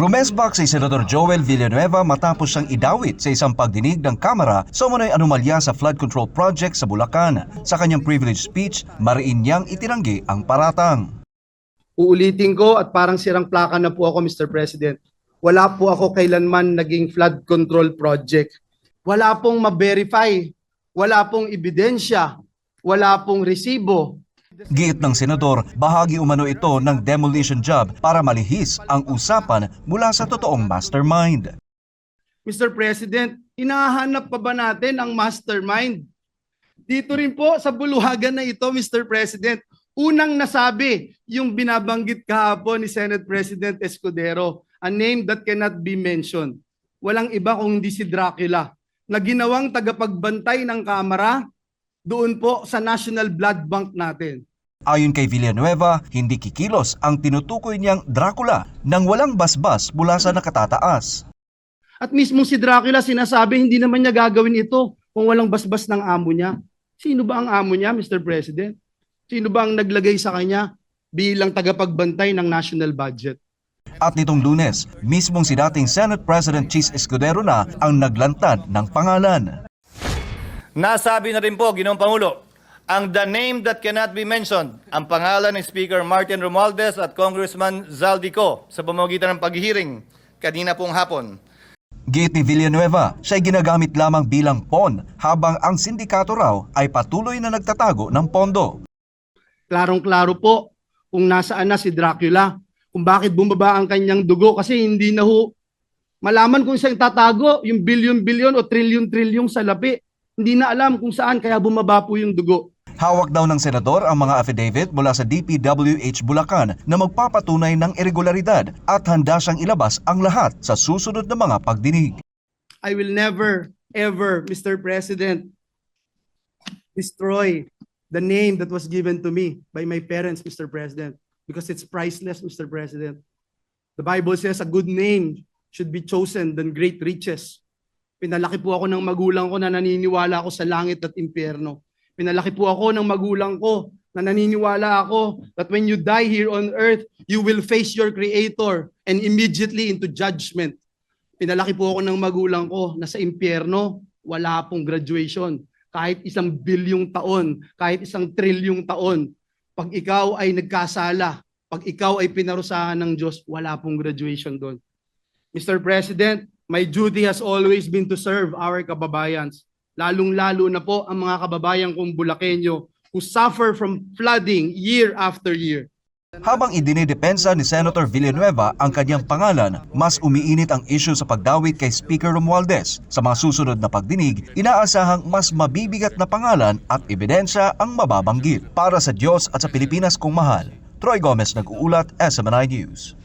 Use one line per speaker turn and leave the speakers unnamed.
Rumesbak si Senador Joel Villanueva matapos siyang idawit sa isang pagdinig ng Kamara sa umano'y anomalya sa flood control project sa Bulacan. Sa kanyang privilege speech, mariin niyang itinanggi ang paratang.
Uulitin ko at parang sirang plaka na po ako, Mr. President. Wala po ako kailanman naging flood control project. Wala pong ma-verify. Wala pong ebidensya. Wala pong resibo.
Giit ng senador, bahagi umano ito ng demolition job para malihis ang usapan mula sa totoong mastermind.
Mr. President, hinahanap pa ba natin ang mastermind? Dito rin po sa buluhagan na ito, Mr. President, unang nasabi yung binabanggit kahapon ni Senate President Escudero, a name that cannot be mentioned. Walang iba kung hindi si Dracula, na ginawang tagapagbantay ng Kamara doon po sa National Blood Bank natin.
Ayon kay Villanueva, hindi kikilos ang tinutukoy niyang Dracula nang walang basbas mula sa nakatataas.
At mismo si Dracula sinasabi hindi naman niya gagawin ito kung walang basbas ng amo niya. Sino ba ang amo niya, Mr. President? Sino ba ang naglagay sa kanya bilang tagapagbantay ng national budget?
At nitong lunes, mismong si dating Senate President Chis Escudero na ang naglantad ng pangalan.
Nasabi na rin po, Ginoong Pangulo, ang the name that cannot be mentioned, ang pangalan ni Speaker Martin Romualdez at Congressman Zaldico sa pamamagitan ng paghihiring kanina pong hapon.
Giit ni Villanueva, siya'y ginagamit lamang bilang pon habang ang sindikato raw ay patuloy na nagtatago ng pondo.
Klarong-klaro po kung nasaan na si Dracula, kung bakit bumaba ang kanyang dugo kasi hindi na ho malaman kung saan tatago yung bilyon-bilyon o trilyon-trilyon sa lapi. Hindi na alam kung saan kaya bumaba po yung dugo.
Hawak daw ng senador ang mga affidavit mula sa DPWH Bulacan na magpapatunay ng irregularidad at handa siyang ilabas ang lahat sa susunod na mga pagdinig.
I will never, ever, Mr. President, destroy the name that was given to me by my parents, Mr. President, because it's priceless, Mr. President. The Bible says a good name should be chosen than great riches. Pinalaki po ako ng magulang ko na naniniwala ako sa langit at impyerno. Pinalaki po ako ng magulang ko na naniniwala ako that when you die here on earth, you will face your Creator and immediately into judgment. Pinalaki po ako ng magulang ko na sa impyerno, wala pong graduation. Kahit isang bilyong taon, kahit isang trilyong taon, pag ikaw ay nagkasala, pag ikaw ay pinarusahan ng Diyos, wala pong graduation doon. Mr. President, my duty has always been to serve our kababayans. Lalong-lalo na po ang mga kababayan kong Bulakenyo who suffer from flooding year after year.
Habang idinidepensa ni Senator Villanueva ang kanyang pangalan, mas umiinit ang issue sa pagdawit kay Speaker Romualdez. Sa mga susunod na pagdinig, inaasahang mas mabibigat na pangalan at ebidensya ang mababanggit. Para sa Diyos at sa Pilipinas kong mahal, Troy Gomez nag-uulat, SMNI News.